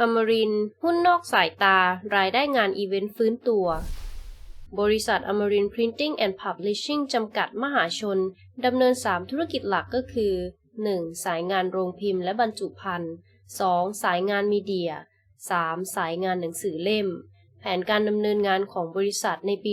อมรินหุ้นนอกสายตารายได้งานอีเวนต์ฟื้นตัว บริษัทอมรินพรินติ้งแอนด์พับลิชชิ่งจำกัดมหาชน ดำเนิน 3 ธุรกิจหลักก็คือ 1. สายงานโรงพิมพ์และบรรจุภัณฑ์ 2. สายงานมีเดีย 3. สายงานหนังสือเล่ม แผนการดำเนินงานของบริษัทในปี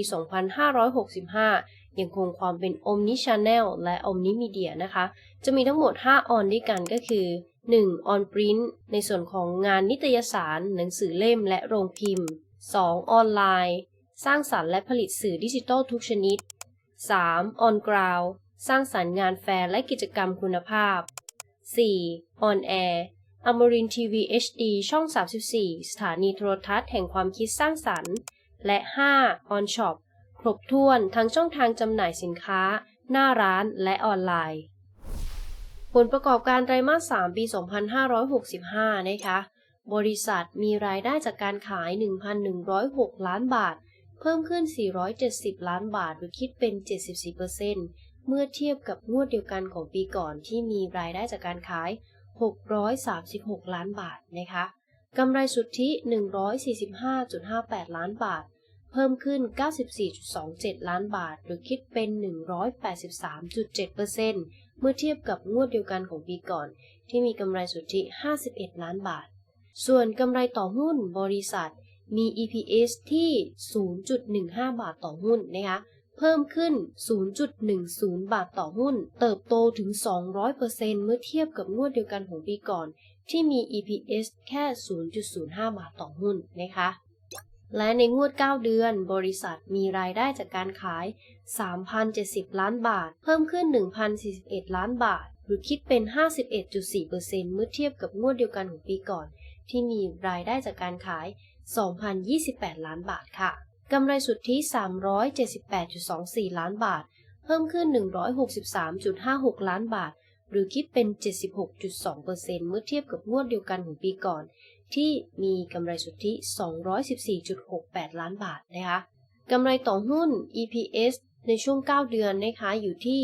2565 ยังคงความเป็น Omni Channel และ Omni Media นะคะ จะมีทั้งหมด 5 ออนด้วยกันก็คือ 1. On Print ในส่วนของงานนิตยสาร หนังสือเล่มและโรงพิมพ์ 2. ออนไลน์ สร้างสรรค์และผลิตสื่อดิจิทัลทุกชนิด 3. On Ground สร้างสรรค์งานแฟร์และกิจกรรมคุณภาพ 4. On Air อมรินทีวี HD ช่อง 34 สถานีโทรทัศน์แห่งความคิดสร้างสรรค์ และ 5. On Shop ครบถ้วนทั้งช่องทางจำหน่ายสินค้า หน้าร้านและออนไลน์ ลประกอบการไตรมาส 3 ปี 2565 นะคะ บริษัทมีรายได้จากการขาย 1,106 ล้านบาท เพิ่มขึ้น 470 ล้านบาท หรือคิดเป็น 74%เมื่อเทียบกับงวดเดียวกันของปีก่อนที่มีรายได้จากการขาย 636 ล้านบาทนะคะ กำไรสุทธิ 145.58 ล้านบาท เพิ่มขึ้น 94.27 ล้านบาท หรือคิดเป็น 183.7%เมื่อเทียบกับงวดเดียวกันของปีก่อน ที่มีกำไรสุทธิ 51 ล้านบาท ส่วนกำไรต่อหุ้นบริษัทมี EPS ที่ 0.15 บาทต่อหุ้นนะคะเพิ่มขึ้น 0.10 บาทต่อหุ้น เติบโตถึง 200%เมื่อเทียบกับงวดเดียวกันของปีก่อน ที่มี EPS แค่ 0.05 บาทต่อหุ้นนะคะ และในงวด 9 เดือน บริษัทมีรายได้จากการขาย 3,070 ล้านบาท เพิ่มขึ้น 1,041 ล้านบาท หรือคิดเป็น 51.4%เมื่อเทียบกับงวดเดียวกันของปีก่อน ที่มีรายได้จากการขาย 2,028 ล้านบาทค่ะ กำไรสุทธิ 378.24 ล้านบาท เพิ่มขึ้น 163.56 ล้านบาท หรือคิดเป็น 76.2%เมื่อเทียบกับงวดเดียวกันของปีก่อน ที่มีกำไรสุทธิ 214.68 ล้านบาทนะคะกำไรต่อหุ้น EPS ในช่วง 9 เดือนนะคะอยู่ที่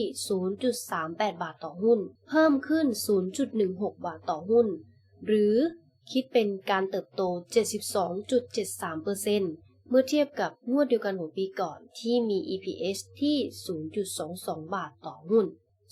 0.38 บาทต่อหุ้น เพิ่มขึ้น 0.16 บาทต่อหุ้น หรือคิดเป็นการเติบโต 72.73%เมื่อเทียบกับงวดเดียวกันของปีก่อนที่มี EPS ที่ 0.22 บาทต่อหุ้น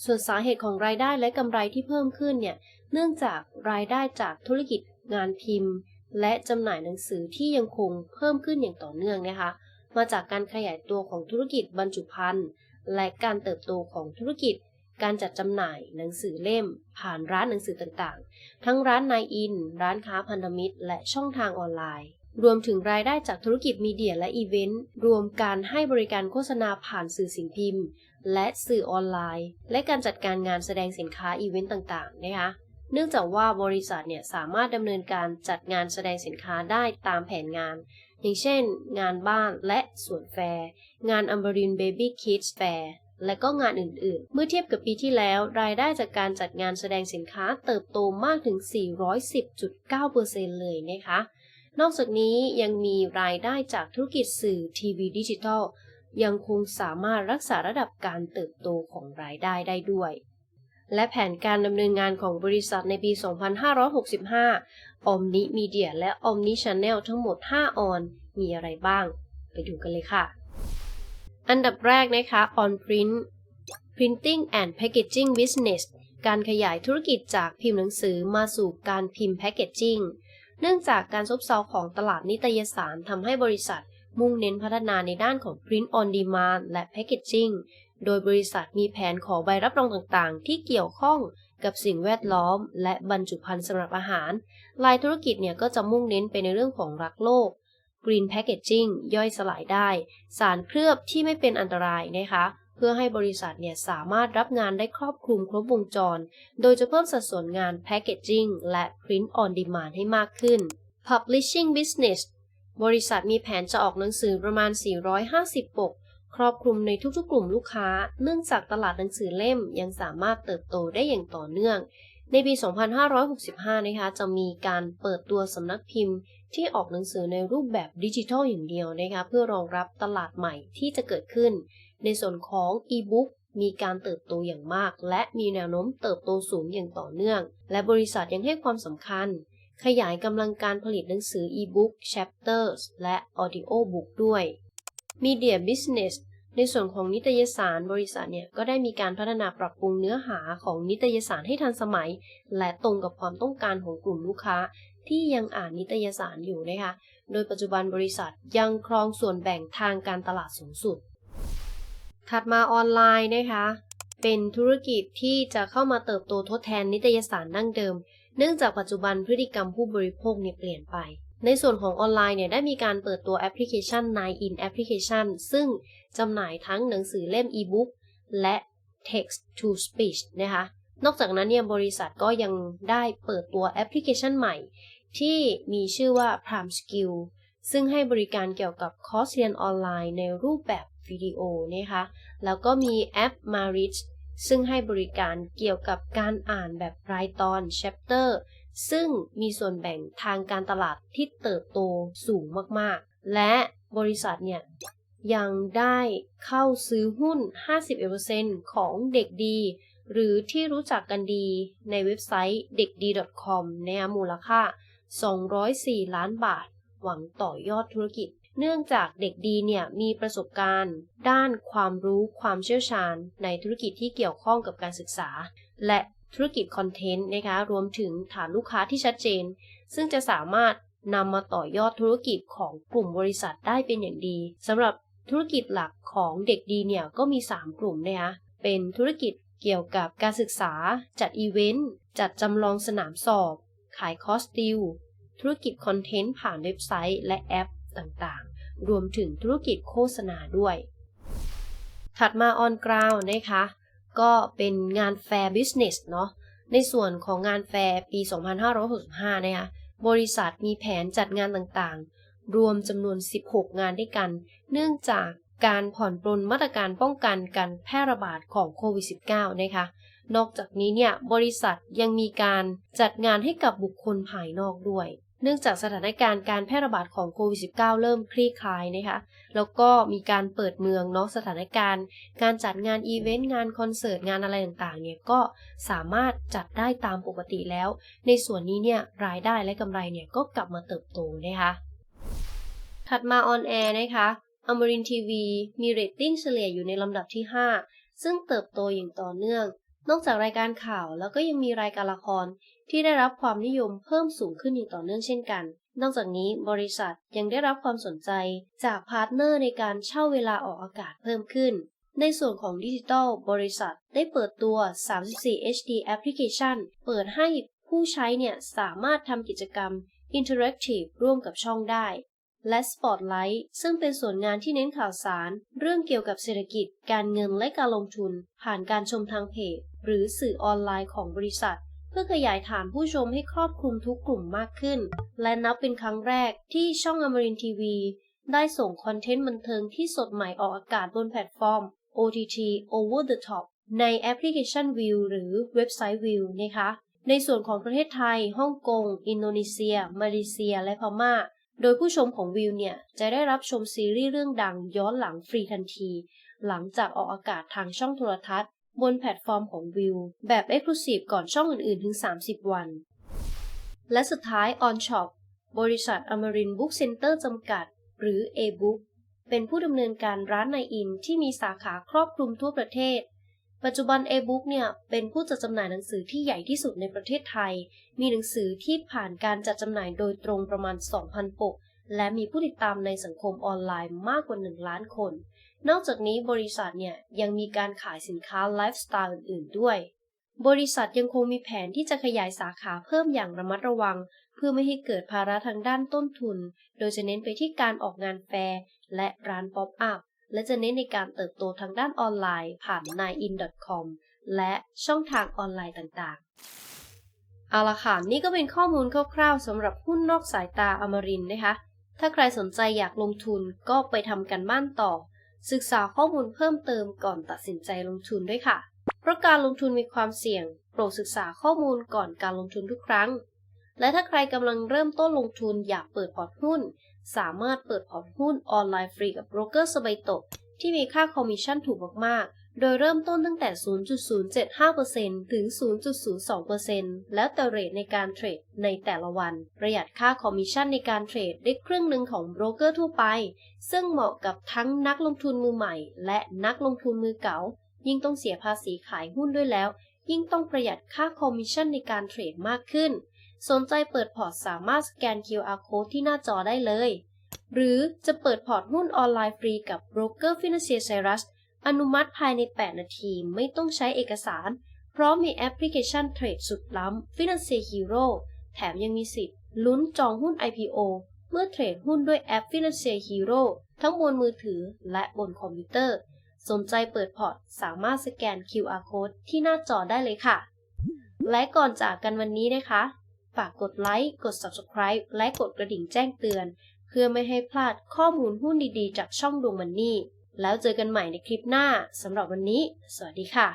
ส่วนสาเหตุของรายได้และกำไรที่เพิ่มขึ้นเนี่ย เนื่องจากรายได้จากธุรกิจ งานพิมพ์ และจำหน่ายหนังสือที่ยังคงเพิ่มขึ้นอย่างต่อเนื่องนะคะ มาจากการขยายตัวของธุรกิจบรรจุภัณฑ์และการเติบโตของธุรกิจ การจัดจำหน่ายหนังสือเล่ม ผ่านร้านหนังสือต่างๆ ทั้งร้านนายอิน ร้านค้าพันธมิตร และช่องทางออนไลน์ รวมถึงรายได้จากธุรกิจมีเดียและอีเวนต์ รวมการให้บริการโฆษณาผ่านสื่อสิ่งพิมพ์ และสื่อออนไลน์ และการจัดการงานแสดงสินค้าอีเวนต์ต่างๆ นะคะ เนื่องจากว่าบริษัทเนี่ยสามารถดำเนินการจัดงานแสดงสินค้าได้ตามแผนงาน อย่างเช่น งานบ้านและสวนแฟร์ งานอัมบรินเบบี้คิดส์แฟร์และก็งานอื่นๆ เมื่อเทียบกับปีที่แล้ว รายได้จากการจัดงานแสดงสินค้าเติบโตมากถึง 410.9%เลยนะคะ นอกจากนี้ยังมีรายได้จากธุรกิจสื่อทีวีดิจิทัลยังคงสามารถรักษาระดับการเติบโตของรายได้ได้ด้วย และแผนการดำเนินงานของบริษัทในปี 2565 Omni Media และ Omni Channel ทั้งหมด 5 ออน มีอะไรบ้าง ไปดูกันเลยค่ะ อันดับแรกนะคะ On Print Printing and Packaging Business การขยายธุรกิจจากพิมพ์หนังสือมาสู่การพิมพ์แพคเกจจิ้ง เนื่องจากการซบเซาของตลาดนิตยสารทำให้บริษัทมุ่งเน้นพัฒนาในด้านของ Print on Demand และ Packaging โดยบริษัทมีแผนขอใบรับรองต่างๆ ที่เกี่ยวข้องกับสิ่งแวดล้อม และบรรจุภัณฑ์สำหรับอาหารรายธุรกิจเนี่ยก็จะมุ่งเน้นไปในเรื่องของรักโลก Green Packaging ย่อยสลายได้ สารเคลือบที่ไม่เป็นอันตรายนะคะ เพื่อให้บริษัทเนี่ยสามารถรับงานได้ครอบคลุมครบวงจร โดยจะเพิ่มสัดส่วนงาน Packaging และ Print on Demand ให้มากขึ้น Publishing Business บริษัทมีแผนจะออกหนังสือประมาณ 450 ปก ครอบคลุมในทุกๆ กลุ่มลูกค้า เนื่องจากตลาดหนังสือเล่มยังสามารถเติบโตได้อย่างต่อเนื่อง ในปี 2565 นะคะ จะมีการเปิดตัวสำนักพิมพ์ ที่ออกหนังสือในรูปแบบดิจิทัลอย่างเดียวนะคะ เพื่อรองรับตลาดใหม่ที่จะเกิดขึ้น ในส่วนของอีบุ๊กมีการเติบโตอย่างมาก และมีแนวโน้มเติบโตสูงอย่างต่อเนื่อง และบริษัทยังให้ความสำคัญ ขยายกำลังการผลิตหนังสือ e-book chapters และ audio book ด้วย Media Business ในส่วนของนิตยสารบริษัทเนี่ยก็ได้มีการพัฒนาปรับปรุงเนื้อหาของนิตยสารให้ทันสมัย และตรงกับความต้องการของกลุ่มลูกค้า ที่ยังอ่านนิตยสารอยู่นะคะโดยปัจจุบันบริษัทยังครองส่วนแบ่งทางการตลาดสูงสุด ถัดมาออนไลน์นะคะเป็นธุรกิจที่จะเข้ามาเติบโตทดแทนนิตยสารดั้งเดิม เนื่องจากปัจจุบันพฤติกรรมผู้บริโภคเนี่ยเปลี่ยนไป ในส่วนของออนไลน์เนี่ยได้มีการเปิดตัวแอปพลิเคชัน Nine in Application ซึ่งจำหน่ายทั้งหนังสือเล่ม e-book และ text to speech นะคะ นอกจากนั้นเนี่ยบริษัทก็ยังได้เปิดตัวแอปพลิเคชันใหม่ ที่มีชื่อว่า Prime Skill ซึ่งให้บริการเกี่ยวกับคอร์สเรียนออนไลน์ในรูปแบบวิดีโอนะคะ แล้วก็มีแอป Marich ซึ่งให้บริการเกี่ยวกับการอ่านแบบรายตอน chapter ซึ่งมีส่วนแบ่งทางการตลาดที่เติบโตสูงมากๆ และบริษัทเนี่ยยังได้เข้าซื้อหุ้น 51%ของเด็กดี หรือที่รู้จักกันดีในเว็บไซต์เด็กดี .com ในมูลค่า 204 ล้านบาท หวังต่อยอดธุรกิจ เนื่องจากเด็กดีเนี่ยมีประสบการณ์ ด้านความรู้ความเชี่ยวชาญในธุรกิจที่เกี่ยวข้องกับการศึกษา และ ธุรกิจคอนเทนต์นะคะรวมถึงฐานลูกค้าที่ชัดเจน ซึ่งจะสามารถนำมาต่อยอดธุรกิจของกลุ่มบริษัทได้เป็นอย่างดีสำหรับธุรกิจหลักของเด็กดีเนี่ยก็มี 3 กลุ่มนะคะเป็นธุรกิจเกี่ยวกับการศึกษา จัดอีเวนต์ จัดจำลองสนามสอบ ขายคอสติลธุรกิจคอนเทนต์ผ่านเว็บไซต์และแอปต่างๆ รวมถึงธุรกิจโฆษณาด้วย ถัดมา on ground นะคะ ก็เป็นงาน Fair Business เนาะในส่วนของงานแฟร์ปี 2565 นะคะบริษัทมีแผนจัดงานต่างๆ รวมจำนวน 16 งานด้วยกัน เนื่องจากการผ่อนปรนมาตรการป้องกันการแพร่ระบาดของโควิด -19 นะคะ นอกจากนี้เนี่ยบริษัทยังมีการจัดงานให้กับบุคคลภายนอกด้วย เนื่องจากสถานการณ์การแพร่ระบาดของโควิด -19 เริ่มคลี่คลายนะคะ แล้วก็มีการเปิดเมืองเนาะสถานการณ์ การจัดงานอีเวนต์งานคอนเสิร์ตงานอะไรต่างๆเนี่ยก็สามารถจัดได้ตามปกติแล้ว ในส่วนนี้เนี่ยรายได้และกำไรเนี่ยก็กลับมาเติบโตนะคะ ถัดมาออนแอร์นะคะอมรินทีวีมีเรตติ้งเฉลี่ยอยู่ในลำดับที่ 5 ซึ่งเติบโตอย่างต่อเนื่อง นอกจากรายการข่าวแล้วก็ยังมีรายการละครที่ได้รับความนิยมเพิ่มสูงขึ้นอย่างต่อเนื่องเช่นกัน นอกจากนี้บริษัทยังได้รับความสนใจจากพาร์ทเนอร์ในการเช่าเวลาออกอากาศเพิ่มขึ้น ในส่วนของดิจิทัลบริษัทได้เปิดตัว 34 HD Application เปิดให้ผู้ใช้เนี่ยสามารถทำกิจกรรม Interactive ร่วมกับช่องได้ และ Spotlight ซึ่งเป็นส่วนงานที่เน้นข่าวสาร เรื่องเกี่ยวกับเศรษฐกิจ การเงินและการลงทุน ผ่านการชมทางเพจ หรือสื่อออนไลน์ของบริษัท เพื่อขยายฐานผู้ชมให้ครอบคลุมทุกกลุ่มมากขึ้น และนับเป็นครั้งแรกที่ช่องอมรินทีวีได้ส่งคอนเทนต์บันเทิงที่สดใหม่ออกอากาศบนแพลตฟอร์ม OTT Over the Top ในแอปพลิเคชัน View หรือเว็บไซต์ View นะคะ ในส่วนของประเทศไทย ฮ่องกง อินโดนีเซีย มาเลเซีย และพม่า โดยผู้ชมของวิวเนี่ย จะได้รับชมซีรีส์เรื่องดังย้อนหลังฟรีทันที หลังจากออกอากาศทางช่องโทรทัศน์ บนแพลตฟอร์มของวิวแบบ Exclusive ก่อนช่องอื่นๆ ถึง 30 วัน และสุดท้าย On Shop บริษัทอมรินบุ๊กเซ็นเตอร์จำกัด หรือ A-Book เป็นผู้ดำเนินการร้านในอินที่มีสาขาครอบคลุมทั่วประเทศ ปัจจุบัน A-Book เนี่ย เป็นผู้จัดจำหน่ายหนังสือที่ใหญ่ที่สุดในประเทศไทย มีหนังสือที่ผ่านการจัดจำหน่ายโดยตรงประมาณ 2,000 ปก และมีผู้ติดตามในสังคมออนไลน์มากกว่า 1 ล้านคน นอกจากนี้บริษัทเนี่ยยังมีการขายสินค้าไลฟ์สไตล์อื่นๆด้วย บริษัทยังคงมีแผนที่จะขยายสาขาเพิ่มอย่างระมัดระวัง เพื่อไม่ให้เกิดภาระทางด้านต้นทุน โดยจะเน้นไปที่การออกงานแฟร์และร้านป๊อปอัพ และจะเน้นในการเติบโตทางด้านออนไลน์ผ่าน 9in.com และช่องทางออนไลน์ต่างๆ เอาละค่ะ นี่ก็เป็นข้อมูลคร่าวๆสำหรับหุ้นนอกสายตาอมรินนะคะ ถ้าใครสนใจอยากลงทุนก็ไปทำกันบ้านต่อ ศึกษาข้อมูลเพิ่มเติมก่อนตัดสินใจลงทุนด้วยค่ะ เพราะการลงทุนมีความเสี่ยง โปรดศึกษาข้อมูลก่อนการลงทุนทุกครั้ง และถ้าใครกำลังเริ่มต้นลงทุนอยากเปิดพอร์ตหุ้น สามารถเปิดพอร์ตหุ้นออนไลน์ฟรีกับโบรกเกอร์สบายตกที่มีค่าคอมมิชชั่นถูกมาก โดยเริ่มต้นตั้งแต่ 0.075%ถึง 0.02%แล้วแต่เรทในการเทรดในแต่ละวัน ประหยัดค่าคอมมิชชั่นในการเทรดได้ครึ่งหนึ่งของโบรกเกอร์ทั่วไป ซึ่งเหมาะกับทั้งนักลงทุนมือใหม่ และนักลงทุนมือเก่า ยิ่งต้องเสียภาษีขายหุ้นด้วยแล้ว ยิ่งต้องประหยัดค่าคอมมิชชั่นในการเทรดมากขึ้น สนใจเปิดพอร์ตสามารถสแกน QR Code ที่หน้าจอได้เลย หรือจะเปิดพอร์ตหุ้นออนไลน์ฟรีกับโบรกเกอร์ Financial Cyrus อนุมัติภายใน 8 นาทีไม่ต้องใช้เอกสาร เพราะมีแอปพลิเคชันเทรดสุดล้ำ Financial Hero แถมยังมีสิทธิ์ ลุ้นจองหุ้น IPO เมื่อเทรดหุ้นด้วยแอป Financial Hero ทั้งบนมือถือและบนคอมพิวเตอร์ สนใจเปิดพอร์ต สามารถสแกน QR Code ที่หน้าจอได้เลยค่ะ และก่อนจากกันวันนี้นะคะ ฝากกดไลค์ กด Subscribe และกดกระดิ่งแจ้งเตือน เพื่อไม่ให้พลาดข้อมูลหุ้นดีๆ จากช่องดวงมันนี่ แล้วเจอกันใหม่ในคลิปหน้าสำหรับวันนี้ สวัสดีค่ะ